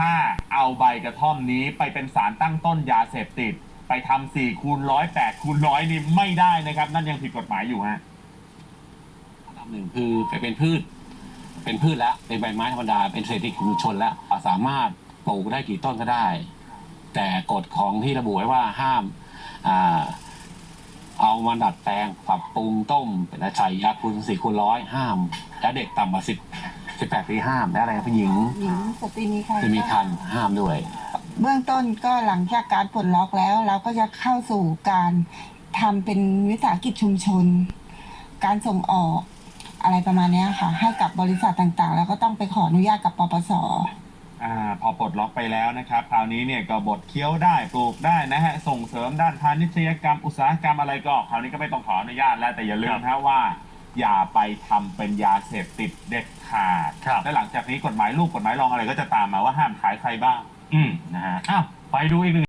ถ้าเอาใบกระท่อมนี้ไปเป็นสารตั้งต้นยาเสพติด ไปทำสี่คูณร้อยแปดคูณร้อยนี่ไม่ได้นะครับ นั่นยังผิดกฎหมายอยู่ฮะอันดับหนึ่งคือไปเป็นพืช เป็นพืชแล้วเป็นใบไม้ธรรมดาเป็นเศรษฐกิจชุมชนแล้วสามารถปลูกได้กี่ต้นก็ได้ แต่กฎของที่ระบุไว้ว่าห้ามอ่าเอามาดัดแปลงปรับปรุงต้มใส่ยาคูณสี่คูณร้อยห้าม และเด็กต่ำกว่าสิบ สิบแปดปีห้ามและอะไรนะผู้หญิงหญิงสตรีมีคันที่มีคันห้ามด้วย เบื้องต้นก็หลังจากการปลดล็อกแล้ว เราก็จะเข้าสู่การทำเป็นวิสาหกิจชุมชน การส่งออกอะไรประมาณเนี้ยค่ะ ให้กับบริษัทต่างๆ แล้วก็ต้องไปขออนุญาตกับปปส อาพอปลดล็อกไปแล้วนะครับคราวนี้เนี่ยก็บดเคี้ยวได้ปลูกได้นะฮะส่งเสริมด้านพาณิชยกรรมอุตสาหกรรมอะไรก็คราวนี้ก็ไม่ต้องขออนุญาตแล้วแต่อย่าลืมนะว่า อย่าไปทำเป็นยาเสพติดเด็ดขาดครับ และหลังจากนี้กฎหมายลูกกฎหมายรองอะไรก็จะตามมาว่าห้ามขายใครบ้างอืมนะฮะ อ้าวไปดูอีกหนึ่ง